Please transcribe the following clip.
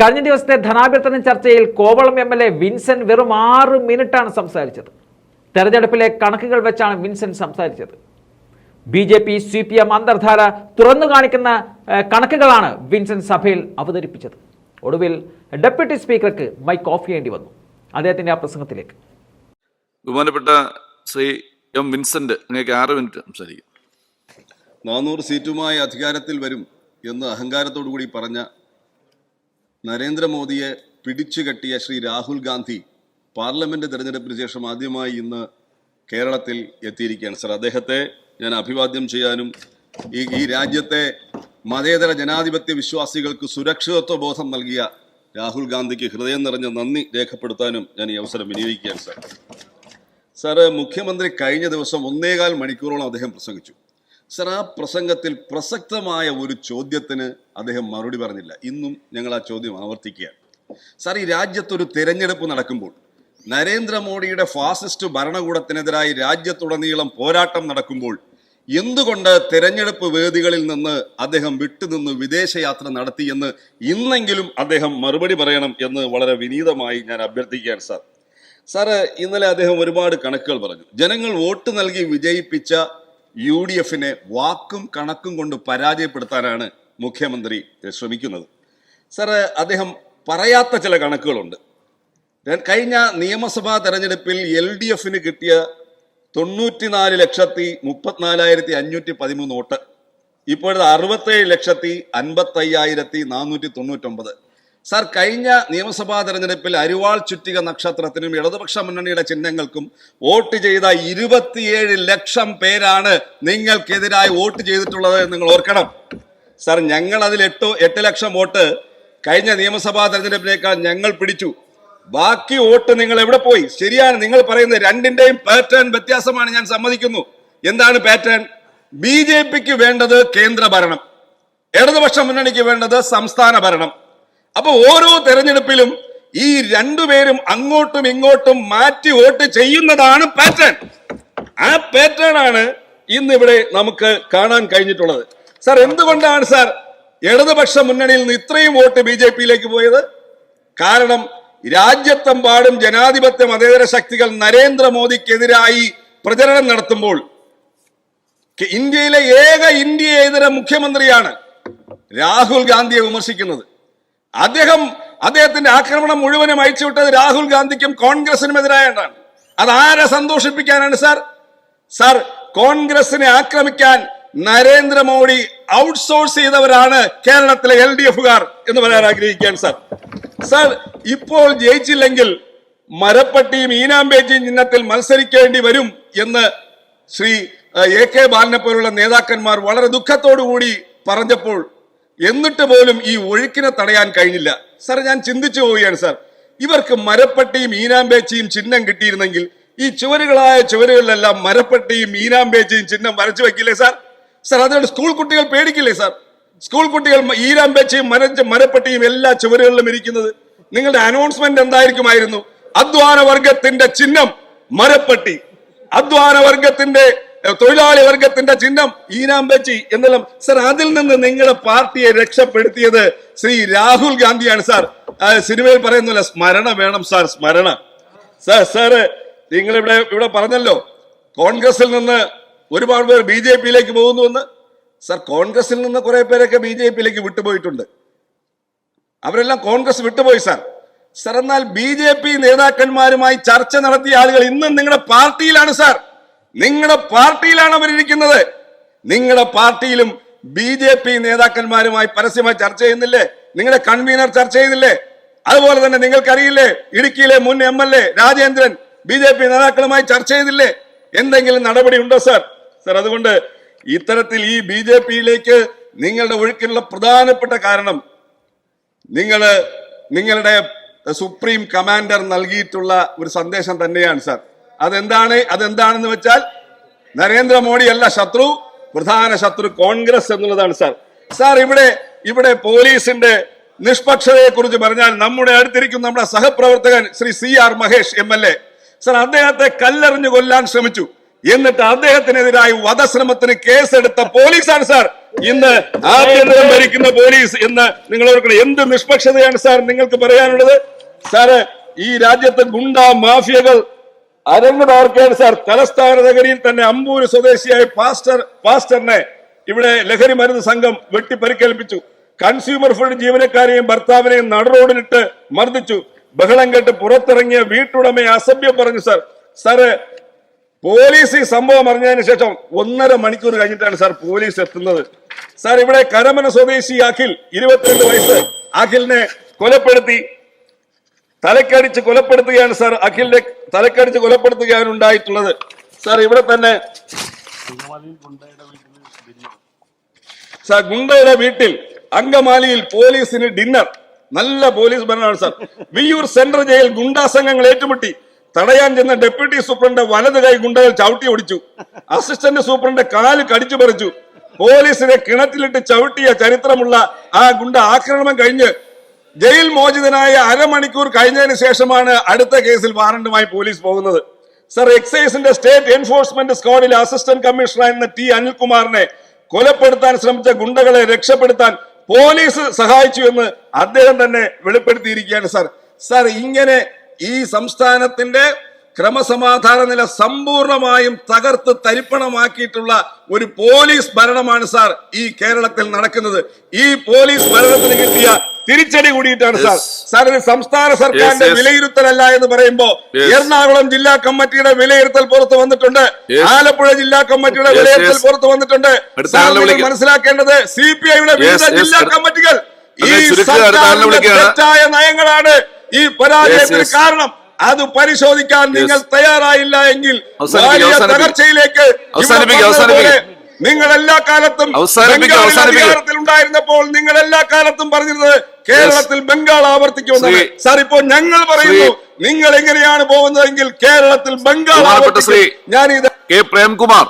കഴിഞ്ഞ ദിവസത്തെ ധനാഭ്യർത്ഥന ചർച്ചയിൽ Kovalam M L A Vincent വെറും ആറ് മിനിറ്റാണ് സംസാരിച്ചത്. തെരഞ്ഞെടുപ്പിലെ കണക്കുകൾ വെച്ചാണ് വിൻസെന്റ് സംസാരിച്ചത്. B J P C P M അന്തർധാര തുറന്നു കാണിക്കുന്ന കണക്കുകളാണ് വിൻസെന്റ് സഭയിൽ അവതരിപ്പിച്ചത്. ഒടുവിൽ ഡെപ്യൂട്ടി സ്പീക്കർക്ക് മൈക്ക് ഓഫ് ചെയ്യേണ്ടി വന്നു. അദ്ദേഹത്തിന്റെ ആ പ്രസംഗത്തിലേക്ക്. ബഹുമാനപ്പെട്ട ശ്രീ എം വിൻസെന്റ് അങ്ങേക്ക് ആറ് മിനിറ്റ് സംസാരിക്കും. നാനൂറ് സീറ്റുമായി അധികാരത്തിൽ വരും എന്ന് അഹങ്കാരത്തോടു കൂടി പറഞ്ഞ നരേന്ദ്രമോദിയെ പിടിച്ചുകെട്ടിയ ശ്രീ രാഹുൽ ഗാന്ധി പാർലമെന്റ് തെരഞ്ഞെടുപ്പിന് ശേഷം ആദ്യമായി ഇന്ന് കേരളത്തിൽ എത്തിയിരിക്കുകയാണ്. സർ അദ്ദേഹത്തെ ഞാൻ അഭിവാദ്യം ചെയ്യാനും ഈ ഈ രാജ്യത്തെ മതേതര ജനാധിപത്യ വിശ്വാസികൾക്ക് സുരക്ഷിതത്വ ബോധം നൽകിയ രാഹുൽ ഗാന്ധിക്ക് ഹൃദയം നിറഞ്ഞ നന്ദി രേഖപ്പെടുത്താനും ഞാൻ ഈ അവസരം വിനിയോഗിക്കുകയാണ് സാർ. സാറ് മുഖ്യമന്ത്രി കഴിഞ്ഞ ദിവസം ഒന്നേകാൽ മണിക്കൂറോളം അദ്ദേഹം പ്രസംഗിച്ചു. ആ പ്രസംഗത്തിൽ പ്രസക്തമായ ഒരു ചോദ്യത്തിന് അദ്ദേഹം മറുപടി പറഞ്ഞില്ല. ഇന്നും ഞങ്ങൾ ആ ചോദ്യം ആവർത്തിക്കുകയാണ്. സാർ ഈ രാജ്യത്തൊരു തിരഞ്ഞെടുപ്പ് നടക്കുമ്പോൾ നരേന്ദ്രമോദിയുടെ ഫാസിസ്റ്റ് ഭരണകൂടത്തിനെതിരായി രാജ്യത്തുടനീളം പോരാട്ടം നടക്കുമ്പോൾ എന്തുകൊണ്ട് തെരഞ്ഞെടുപ്പ് വേദികളിൽ നിന്ന് അദ്ദേഹം വിട്ടുനിന്ന് വിദേശയാത്ര നടത്തിയെന്ന് ഇന്നെങ്കിലും അദ്ദേഹം മറുപടി പറയണം എന്ന് വളരെ വിനീതമായി ഞാൻ അഭ്യർത്ഥിക്കുകയാണ് സാർ. സാറ് ഇന്നലെ അദ്ദേഹം ഒരുപാട് കണക്കുകൾ പറഞ്ഞു. ജനങ്ങൾ വോട്ട് നൽകി വിജയിപ്പിച്ച യു ഡി എഫിനെ വാക്കും കണക്കും കൊണ്ട് പരാജയപ്പെടുത്താനാണ് മുഖ്യമന്ത്രി ശ്രമിക്കുന്നത്. സാറ് അദ്ദേഹം പറയാത്ത ചില കണക്കുകളുണ്ട്. കഴിഞ്ഞ നിയമസഭാ തെരഞ്ഞെടുപ്പിൽ എൽ ഡി എഫിന് കിട്ടിയ തൊണ്ണൂറ്റിനാല് ലക്ഷത്തി മുപ്പത്തിനാലായിരത്തി അഞ്ഞൂറ്റി പതിമൂന്ന് വോട്ട്. ഇപ്പോഴത്തെ അറുപത്തേഴ് ലക്ഷത്തി അൻപത്തയ്യായിരത്തി നാനൂറ്റി തൊണ്ണൂറ്റൊമ്പത്. സാർ കഴിഞ്ഞ നിയമസഭാ തെരഞ്ഞെടുപ്പിൽ അരിവാൾ ചുറ്റിക നക്ഷത്രത്തിനും ഇടതുപക്ഷ മുന്നണിയുടെ ചിഹ്നങ്ങൾക്കും വോട്ട് ചെയ്ത ഇരുപത്തിയേഴ് ലക്ഷം പേരാണ് നിങ്ങൾക്കെതിരായി വോട്ട് ചെയ്തിട്ടുള്ളത് എന്ന് നിങ്ങൾ ഓർക്കണം. സാർ ഞങ്ങൾ അതിൽ എട്ട് എട്ട് ലക്ഷം വോട്ട് കഴിഞ്ഞ നിയമസഭാ തെരഞ്ഞെടുപ്പിനേക്കാൾ ഞങ്ങൾ പിടിച്ചു. ബാക്കി വോട്ട് നിങ്ങൾ എവിടെ പോയി? ശരിയാണ് നിങ്ങൾ പറയുന്നത് രണ്ടിന്റെയും പാറ്റേൺ വ്യത്യാസമാണ് ഞാൻ സമ്മതിക്കുന്നു. എന്താണ് പാറ്റേൺ? ബി ജെ പിക്ക് വേണ്ടത് കേന്ദ്ര ഭരണം ഇടതുപക്ഷ മുന്നണിക്ക് വേണ്ടത് സംസ്ഥാന ഭരണം. അപ്പൊ ഓരോ തെരഞ്ഞെടുപ്പിലും ഈ രണ്ടുപേരും അങ്ങോട്ടും ഇങ്ങോട്ടും മാറ്റി വോട്ട് ചെയ്യുന്നതാണ് പാറ്റേൺ ആ പാറ്റേൺ ആണ് ഇന്ന് ഇവിടെ നമുക്ക് കാണാൻ കഴിഞ്ഞിട്ടുള്ളത്. സാർ എന്തുകൊണ്ടാണ് സാർ ഇടതുപക്ഷ മുന്നണിയിൽ നിന്ന് ഇത്രയും വോട്ട് ബി ജെ പിയിലേക്ക് പോയത്? കാരണം രാജ്യത്തെമ്പാടും ജനാധിപത്യ മതേതര ശക്തികൾ നരേന്ദ്രമോദിക്കെതിരായി പ്രചരണം നടത്തുമ്പോൾ ഇന്ത്യയിലെ ഏക ഇന്ത്യയേതര മുഖ്യമന്ത്രിയാണ് രാഹുൽ ഗാന്ധിയെ വിമർശിക്കുന്നത്. അദ്ദേഹം അദ്ദേഹത്തിന്റെ ആക്രമണം മുഴുവനും അയച്ചുവിട്ടത് രാഹുൽ ഗാന്ധിക്കും കോൺഗ്രസിനും എതിരായാണ് അത് ആരെ സന്തോഷിപ്പിക്കാനാണ് സാർ? സാർ കോൺഗ്രസിനെ ആക്രമിക്കാൻ നരേന്ദ്രമോദി ഔട്ട്സോഴ്സ് ചെയ്തവരാണ് കേരളത്തിലെ എൽ ഡി എഫുകാർ എന്ന് പറയാൻ ആഗ്രഹിക്കുകയാണ് സാർ. സാർ ഇപ്പോൾ ജയിച്ചില്ലെങ്കിൽ മരപ്പട്ടിയും ഈനാമ്പേച്ചിയും ചിഹ്നത്തിൽ മത്സരിക്കേണ്ടി വരും എന്ന് ശ്രീ എ കെ ബാലനെ പോലുള്ള നേതാക്കന്മാർ വളരെ ദുഃഖത്തോടു കൂടി പറഞ്ഞപ്പോൾ എന്നിട്ട് പോലും ഈ ഒഴുക്കിനെ തടയാൻ കഴിഞ്ഞില്ല. സാർ ഞാൻ ചിന്തിച്ചു പോവുകയാണ് സാർ. ഇവർക്ക് മരപ്പട്ടിയും ഈനാമ്പേച്ചയും ചിഹ്നം കിട്ടിയിരുന്നെങ്കിൽ ഈ ചുവരുകളായ ചുവരുകളിലെല്ലാം മരപ്പട്ടിയും ഈനാമ്പേച്ചയും ചിഹ്നം വരച്ചു വെക്കില്ലേ സാർ? സാർ അതുകൊണ്ട് സ്കൂൾ കുട്ടികൾ പേടിക്കില്ലേ സാർ? സ്കൂൾ കുട്ടികൾ ഈരാമ്പേച്ചയും മരച്ച മരപ്പട്ടിയും എല്ലാ ചുവരുകളിലും ഇരിക്കുന്നത് നിങ്ങളുടെ അനൗൺസ്മെന്റ് എന്തായിരിക്കുമായിരുന്നു? അധ്വാന വർഗത്തിന്റെ ചിഹ്നം മരപ്പട്ടി. അധ്വാന വർഗത്തിന്റെ തൊഴിലാളി വർഗത്തിന്റെ ചിഹ്നം വെച്ചി എന്നെല്ലാം. സാർ അതിൽ നിന്ന് നിങ്ങളുടെ പാർട്ടിയെ രക്ഷപ്പെടുത്തിയത് ശ്രീ രാഹുൽ ഗാന്ധിയാണ് സാർ. സിനിമയിൽ പറയുന്നില്ല സ്മരണ വേണം സാർ സ്മരണ. സാർ സാറ് നിങ്ങൾ ഇവിടെ ഇവിടെ പറഞ്ഞല്ലോ കോൺഗ്രസിൽ നിന്ന് ഒരുപാട് പേർ ബി ജെ പിയിലേക്ക് പോകുന്നുവെന്ന് സാർ കോൺഗ്രസിൽ നിന്ന് കുറെ പേരൊക്കെ ബി ജെ പിയിലേക്ക് വിട്ടുപോയിട്ടുണ്ട്. അവരെല്ലാം കോൺഗ്രസ് വിട്ടുപോയി സാർ. സാർ എന്നാൽ ബി ജെ പി നേതാക്കന്മാരുമായി ചർച്ച നടത്തിയ ആളുകൾ ഇന്നും നിങ്ങളുടെ പാർട്ടിയിലാണ് സാർ. നിങ്ങളുടെ പാർട്ടിയിലാണ് അവരിരിക്കുന്നത്. നിങ്ങളുടെ പാർട്ടിയിലും ബി ജെ പി നേതാക്കന്മാരുമായി പരസ്യമായി ചർച്ച ചെയ്യുന്നില്ലേ? നിങ്ങളുടെ കൺവീനർ ചർച്ച ചെയ്യുന്നില്ലേ? അതുപോലെ തന്നെ നിങ്ങൾക്കറിയില്ലേ? ഇടുക്കിയിലെ മുൻ M L A Rajendran B J P നേതാക്കളുമായി ചർച്ച ചെയ്തില്ലേ? എന്തെങ്കിലും നടപടി ഉണ്ടോ സാർ? സാർ അതുകൊണ്ട് ഇത്തരത്തിൽ ഈ ബി ജെ പിയിലേക്ക് നിങ്ങളുടെ ഒഴുക്കിനുള്ള പ്രധാനപ്പെട്ട കാരണം നിങ്ങൾ നിങ്ങളുടെ സുപ്രീം കമാൻഡർ നൽകിയിട്ടുള്ള ഒരു സന്ദേശം തന്നെയാണ് സാർ. അതെന്താണ്? അതെന്താണെന്ന് വെച്ചാൽ നരേന്ദ്രമോദി അല്ല ശത്രു പ്രധാന ശത്രു കോൺഗ്രസ് എന്നുള്ളതാണ് സാർ. സാർ ഇവിടെ ഇവിടെ പോലീസിന്റെ നിഷ്പക്ഷതയെ കുറിച്ച് പറഞ്ഞാൽ നമ്മുടെ അടുത്തിരിക്കുന്ന നമ്മുടെ സഹപ്രവർത്തകൻ Shri C R Mahesh M L A. Sir അദ്ദേഹത്തെ കല്ലെറിഞ്ഞു കൊല്ലാൻ ശ്രമിച്ചു. എന്നിട്ട് അദ്ദേഹത്തിനെതിരായി വധശ്രമത്തിന് കേസെടുത്ത പോലീസാണ് സാർ. ഇന്ന് ആഭ്യന്തരം ഭരിക്കുന്ന പോലീസ് എന്ന് നിങ്ങൾ ഓർക്കണം എന്ത് നിഷ്പക്ഷതയാണ് സാർ നിങ്ങൾക്ക് പറയാനുള്ളത്? സാറ് ഈ രാജ്യത്ത് ഗുണ്ട മാഫിയകൾ അരങ്ങ് തകർക്കുകയാണ് സാർ. തലസ്ഥാന നഗരിയിൽ തന്നെ അമ്പൂര് സ്വദേശിയായ പാസ്റ്റർ പാസ്റ്ററിനെ ഇവിടെ ലഹരി മരുന്ന് സംഘം വെട്ടിപ്പരിക്കേൽപ്പിച്ചു. കൺസ്യൂമർ ഫുഡ് ജീവനക്കാരെയും ഭർത്താവിനെയും നടുറോഡിലിട്ട് മർദ്ദിച്ചു. ബഹളം കേട്ട് പുറത്തിറങ്ങിയ വീട്ടുടമയെ അസഭ്യം പറഞ്ഞു സാർ. സാറ് പോലീസ് ഈ സംഭവം അറിഞ്ഞതിന് ശേഷം ഒന്നര മണിക്കൂർ കഴിഞ്ഞിട്ടാണ് സാർ പോലീസ് എത്തുന്നത്. സാർ ഇവിടെ കരമന സ്വദേശി അഖിൽ ഇരുപത്തിരണ്ട് വയസ്സ്. അഖിലിനെ കൊലപ്പെടുത്തി തലക്കടിച്ച് കൊലപ്പെടുത്തുകയാണ് സാർ അഖിലിനെ തലക്കടിച്ച് കൊലപ്പെടുത്തുകയാണ് ഉണ്ടായിട്ടുള്ളത്. സാർ ഇവിടെ തന്നെ സാർ ഗുണ്ടയുടെ വീട്ടിൽ അങ്കമാലിയിൽ പോലീസിന് ഡിന്നർ. നല്ല പോലീസ് ഭരണമാണ് സാർ. വിയൂർ സെൻട്രൽ ജയിൽ ഗുണ്ടാ സംഘങ്ങൾ ഏറ്റുമുട്ടി. തടയാൻ ചെന്ന ഡെപ്യൂട്ടി സൂപ്രണ്ട് വലത് കൈ ഗുണ്ടകൾ ചവിട്ടി ഓടിച്ചു. അസിസ്റ്റന്റ് സൂപ്രണ്ട് കാൽ കടിച്ചു പറിച്ചു. പോലീസിനെ കിണറ്റിലിട്ട് ചവിട്ടിയ ചരിത്രമുള്ള ആ ഗുണ്ട ആക്രമണം കഴിഞ്ഞ് ജയിൽ മോചിതനായ അരമണിക്കൂർ കഴിഞ്ഞതിന് ശേഷമാണ് അടുത്ത കേസിൽ വാറണ്ടുമായി പോലീസ് പോകുന്നത്. സർ എക്സൈസിന്റെ സ്റ്റേറ്റ് എൻഫോഴ്സ്മെന്റ് സ്ക്വാഡിലെ അസിസ്റ്റന്റ് കമ്മീഷണറായിരുന്ന ടി അനിൽകുമാറിനെ കൊലപ്പെടുത്താൻ ശ്രമിച്ച ഗുണ്ടകളെ രക്ഷപ്പെടുത്താൻ പോലീസ് സഹായിച്ചു എന്ന് അദ്ദേഹം തന്നെ വെളിപ്പെടുത്തിയിരിക്കുകയാണ് സാർ. സാർ ഇങ്ങനെ ഈ സംസ്ഥാനത്തിന്റെ ക്രമസമാധാന നില സമ്പൂർണമായും തകർത്ത് തരിപ്പണമാക്കിയിട്ടുള്ള ഒരു പോലീസ് ഭരണമാണ് സാർ ഈ കേരളത്തിൽ നടക്കുന്നത്. ഈ പോലീസ് ഭരണത്തിന് കിട്ടിയ തിരിച്ചടി കൂടിയിട്ടാണ് സാർ. സാർ ഇത് സംസ്ഥാന സർക്കാരിന്റെ വിലയിരുത്തലല്ല എന്ന് പറയുമ്പോ എറണാകുളം ജില്ലാ കമ്മിറ്റിയുടെ വിലയിരുത്തൽ പുറത്തു വന്നിട്ടുണ്ട്. ആലപ്പുഴ ജില്ലാ കമ്മിറ്റിയുടെ വിലയിരുത്തൽ. പുറത്തു വന്നിട്ടുണ്ട്. മനസ്സിലാക്കേണ്ടത് സി പി ഐയുടെ വിവിധ. ജില്ലാ കമ്മിറ്റികൾ ഈ തെറ്റായ നയങ്ങളാണ് ഈ പരാജയത്തിന്. കാരണം. അത് പരിശോധിക്കാൻ നിങ്ങൾ തയ്യാറായില്ല എങ്കിൽ വലിയ. തകർച്ചയിലേക്ക്. നിങ്ങൾ എല്ലാ കാലത്തും അധികാരത്തിൽ ഉണ്ടായിരുന്നപ്പോൾ നിങ്ങൾ എല്ലാ കാലത്തും പറഞ്ഞിരുന്നത് കേരളത്തിൽ ബംഗാൾ ആവർത്തിക്കുന്നത് സാർ ഇപ്പോൾ ഞങ്ങൾ പറയുന്നു നിങ്ങൾ എങ്ങനെയാണ് പോകുന്നതെങ്കിൽ കേരളത്തിൽ ബംഗാൾ ആവർത്തിക്കും. ഞാൻ ഇത് കെ പ്രേംകുമാർ.